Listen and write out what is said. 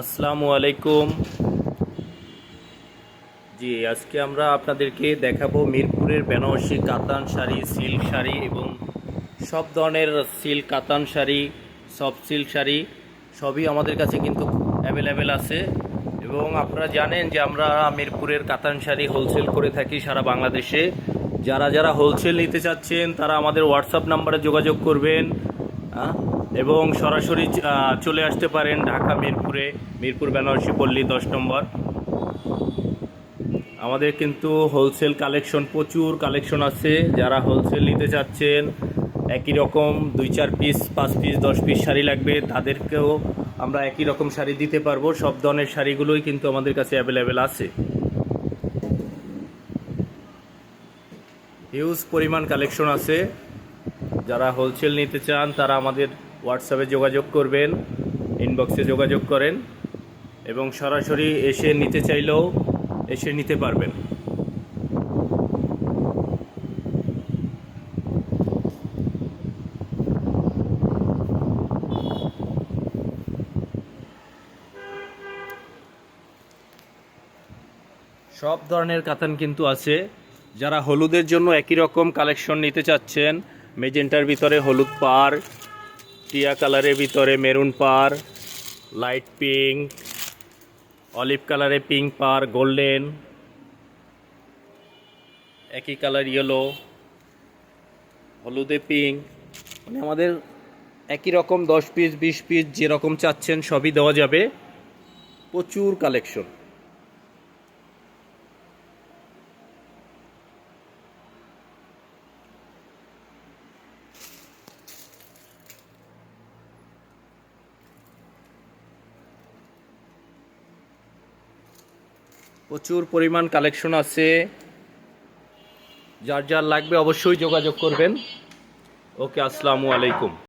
আসসালামু আলাইকুম। জি আজকে আমরা আপনাদেরকে দেখাবো মিরপুরের বেনারসি কাতান শাড়ি সিল্ক শাড়ি এবং সব ধরনের সিল্ক কাতান শাড়ি সফট সিল্ক শাড়ি সবই আমাদের কাছে কিন্তু অ্যাভেলেবেল আছে এবং আপনারা জানেন যে আমরা মিরপুরের কাতান শাড়ি হোলসেল করে থাকি সারা বাংলাদেশে। যারা যারা হোলসেল নিতে চাচ্ছেন তারা আমাদের হোয়াটসঅ্যাপ নাম্বারে যোগাযোগ করবেন। আহ, এবং সরাসরি চলে আসতে পারেন ঢাকা, মিরপুরে। মিরপুর, বেনারসি, পল্লী, দশ নম্বর। আমাদের কিন্তু হোলসেল কালেকশন, প্রচুর কালেকশন আছে। যারা হোলসেল নিতে চাচ্ছেন, একই রকম দুই, চার পিস পাঁচ পিস দশ পিস শাড়ি লাগবে, তাদেরকেও আমরা একই রকম শাড়ি দিতে পারব। সব ধরনের শাড়িগুলোই কিন্তু আমাদের কাছে অ্যাভেলেবেল আছে। হিউজ পরিমাণ কালেকশন আছে। যারা হোলসেল নিতে চান, তারা আমাদের হোয়াটসঅ্যাপে যোগাযোগ করবেন, ইনবক্সে যোগাযোগ করেন এবং সরাসরি এসে নিতে চাইলেও এসে নিতে পারবেন। সব ধরনের কাতান কিন্তু আছে। যারা হলুদের জন্য একই রকম কালেকশন নিতে চাচ্ছেন মেজেন্টার ভিতরে হলুদ পার টিয়া কালারের ভিতরে মেরুন পার, লাইট পিঙ্ক, অলিভ কালারে পিঙ্ক পার, গোল্ডেন, একই কালার ইয়েলো, হলুদে পিঙ্ক। মানে আমাদের একই রকম দশ পিস বিশ পিস যেরকম চাচ্ছেন সবই দেওয়া যাবে। প্রচুর কালেকশন প্রচুর পরিমাণ কালেকশন আছে। যার যার লাগবে অবশ্যই যোগাযোগ করবেন। ওকে আসসালামু আলাইকুম।